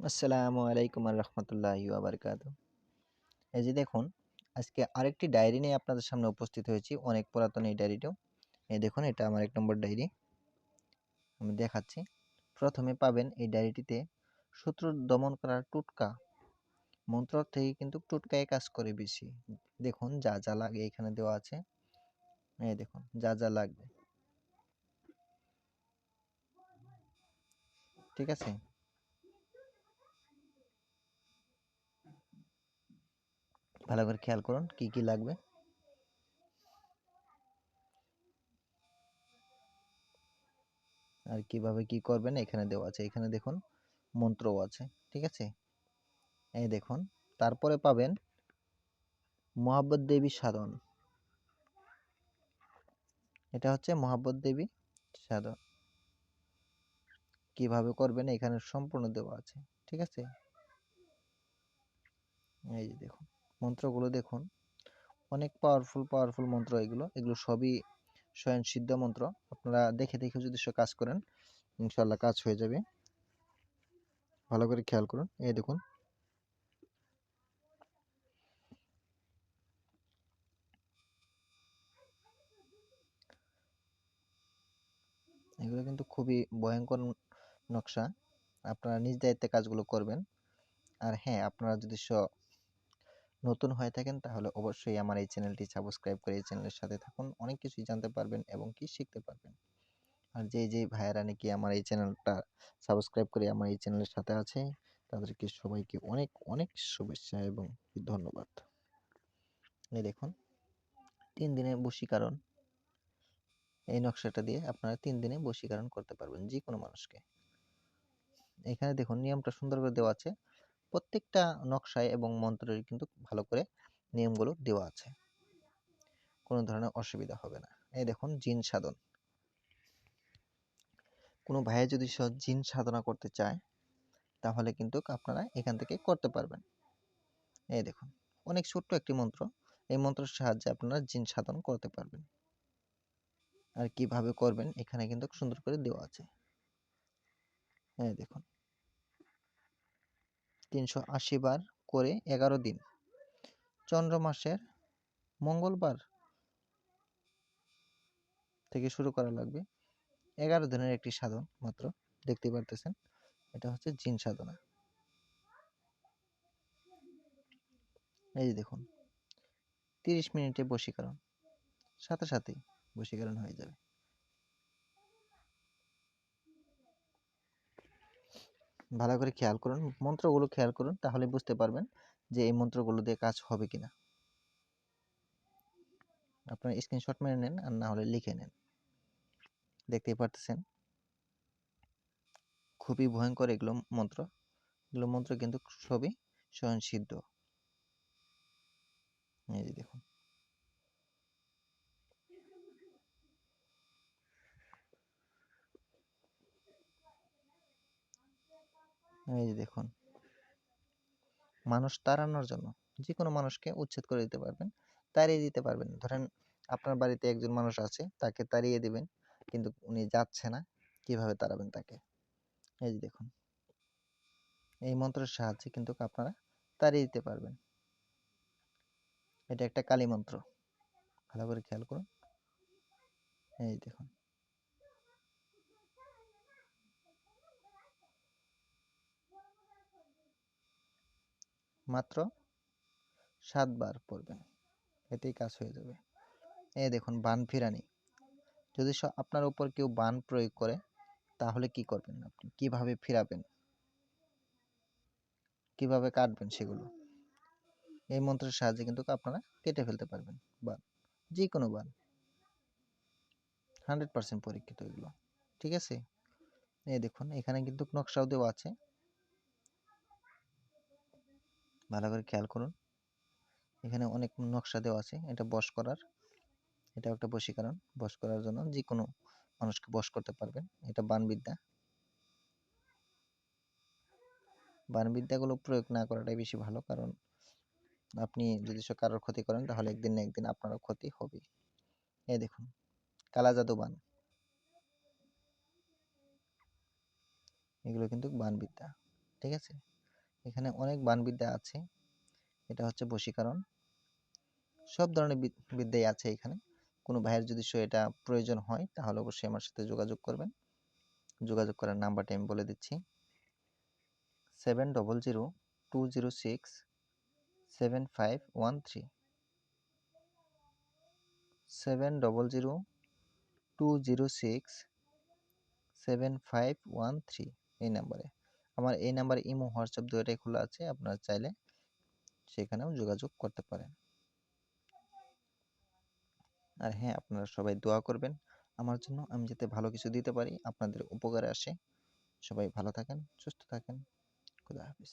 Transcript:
আসসালামু আলাইকুম রহমতুল্লাহি আবরকাত এই যে দেখুন, আজকে আরেকটি ডায়েরি নিয়ে আপনাদের সামনে উপস্থিত হয়েছি, অনেক পুরাতন এই ডায়েরিটাও। এই দেখুন, এটা আমার এক নম্বর ডায়েরি। আমি দেখাচ্ছি। প্রথমে পাবেন এই ডায়েরিটিতে শত্রু দমন করার টুটকা। মন্ত্র থেকে কিন্তু টুটকায় কাজ করে বেশি। দেখুন, যা যা লাগে এখানে দেওয়া আছে। এই দেখুন, যা যা লাগবে। ঠিক আছে? ভালো করে খেয়াল করুন, কি কি লাগবে। আর কীভাবে কি করবেন, এখানে দেওয়া আছে। এখানে দেখুন, মন্ত্রও আছে, ঠিক আছে? এই দেখুন, তারপরে পাবেন মহাব্বত দেবী সাধন। এটা হচ্ছে মহাব্বত দেবী সাধন। কীভাবে করবেন, এখানে সম্পূর্ণ দেওয়া আছে, ঠিক আছে? এই যে দেখুন। মন্ত্রগুলো দেখুন। অনেক পাওয়ারফুল পাওয়ারফুল মন্ত্র এগুলো। এগুলো সবই স্বয়ং সিদ্ধ মন্ত্র। আপনারা দেখে দেখে যদি সব কাজ করেন ইনশাল্লাহ কাজ হয়ে যাবে। ভালো করে খেয়াল করুন। এই দেখুন। এগুলো কিন্তু খুবই ভয়ঙ্কর নকশা। আপনারা নিজ দায়িত্বে কাজগুলো করবেন। আর হ্যাঁ আপনারা যদি নতুন হয়ে থাকেন, তাহলে অবশ্যই আমার এই চ্যানেলটি সাবস্ক্রাইব করে এই চ্যানেলের সাথে থাকুন। অনেক কিছুই জানতে পারবেন এবং কি শিখতে পারবেন। আর যেই যেই ভাইয়েরা নাকি আমার এই চ্যানেলটা সাবস্ক্রাইব করে আমার এই চ্যানেলের সাথে আছে, তাদেরকে সবাইকে অনেক অনেক শুভেচ্ছা এবং ধন্যবাদ। এই দেখুন, তিন দিনের বশীকরণ। এই নকশাটা দিয়ে আপনারা তিন দিনে বশীকরণ করতে পারবেন যে কোনো মানুষকে। এখানে দেখুন, নিয়মটা সুন্দর করে দেওয়া আছে। প্রত্যেকটা নকশায় এবং মন্ত্রের কিন্তু ভালো করে নিয়মগুলো দেওয়া আছে। কোনো ধরনের অসুবিধা হবে না। এই দেখুন, জিন সাধন। কোনো ভাইয়ে যদি জিন সাধনা করতে চায়, তাহলে কিন্তু আপনারা এখান থেকে করতে পারবেন। এই দেখুন, অনেক ছোট্ট একটি মন্ত্র। এই মন্ত্রের সাহায্যে আপনারা জিন সাধন করতে পারবেন। আর কীভাবে করবেন, এখানে কিন্তু সুন্দর করে দেওয়া আছে। এই দেখুন। তিনশো আশি বার করে এগারো দিন। চন্দ্র মাসের মঙ্গলবার থেকে শুরু করা লাগবে। এগারো দিনের একটি সাধন মাত্র দেখতে পারতেছেন? এটা হচ্ছে জিন সাধনা। এই যে দেখুন, তিরিশ মিনিটে বশীকরণ, সাথে সাথেই বশীকরণ হয়ে যাবে। ভালো করে খেয়াল করুন, মন্ত্রগুলো খেয়াল করুন, তাহলে বুঝতে পারবেন যে এই মন্ত্রগুলো দিয়ে কাজ হবে কিনা। আপনার স্ক্রিনশট মেরে নেন আর না হলে লিখে নেন। দেখতেই পারতেছেন? খুবই ভয়ঙ্কর এগুলো মন্ত্র। এগুলো মন্ত্র কিন্তু সবই স্বয়ংসিদ্ধ এই যে দেখুন। এই যে দেখুন। মানুষ তাড়ানোর জন্য যে কোনো মানুষকে উচ্ছেদ করে দিতে পারবেন, তাড়িয়ে দিতে পারবেন। ধরেন আপনার বাড়িতে একজন মানুষ আছে, তাকে তাড়িয়ে দিবেন, কিন্তু উনি যাচ্ছে না, কীভাবে তাড়াবেন তাকে? এই যে দেখুন। এই মন্ত্রের সাহায্যে কিন্তু আপনারা তাড়িয়ে দিতে পারবেন। এটা একটা কালী মন্ত্র। ভালো করে খেয়াল করুন। এই দেখুন। মাত্র সাতবার পড়বেন। এতেই কাজ হয়ে যাবে। এ দেখুন, বান ফিরানি। যদি আপনার উপর কেউ বান প্রয়োগ করে, তাহলে কি করবেন আপনি? কীভাবে ফিরাবেন? কীভাবে কাটবেন সেগুলো? এই মন্ত্রের সাহায্যে কিন্তু আপনারা কেটে ফেলতে পারবেন। বান যে কোনো বান। হান্ড্রেড পার্সেন্ট পরীক্ষিত এগুলো। ঠিক আছে? এই দেখুন, এখানে কিন্তু নকশাও দেওয়া আছে। ভালো করে খেয়াল করুন। এখানে অনেক নকশা দেওয়া আছে, এটা বস করার। এটা একটা বশীকরণ, বস করার জন্য যে কোনো মানুষকে বস করতে পারবেন। এটা বানবিদ্যা। বানবিদ্যাগুলো প্রয়োগ না করাটাই বেশি ভালো, কারণ আপনি যদি সে কারোর ক্ষতি করেন, তাহলে একদিন না একদিন আপনারও ক্ষতি হবে এ দেখুন, কালা জাদু বান। এগুলো কিন্তু বানবিদ্যা, ঠিক আছে? এখানে অনেক বানবিদ্যা আছে। এটা হচ্ছে বশীকরণ। সব ধরনের বিদ- বিদ্যাই আছে এখানে। কোনো ভাইয়ের যদি এটা প্রয়োজন হয়, তাহলে অবশ্যই আমার সাথে যোগাযোগ করবেন। যোগাযোগ করার নাম্বারটি আমি বলে দিচ্ছি। Seven double zero two zero six seven five one three. Seven double zero two zero six seven five one three এই নাম্বারে। আমার এই নাম্বারে ইমো, হোয়াটসঅ্যাপ দুটোই খোলা আছে, আপনারা চাইলে সেখানেও যোগাযোগ করতে পারেন। আর হ্যাঁ আপনারা সবাই দোয়া করবেন, আমার জন্য আমি যাতে ভালো কিছু দিতে পারি, আপনাদের উপকারে আসে। সবাই ভালো থাকেন, সুস্থ থাকেন, খুদা হাফিজ।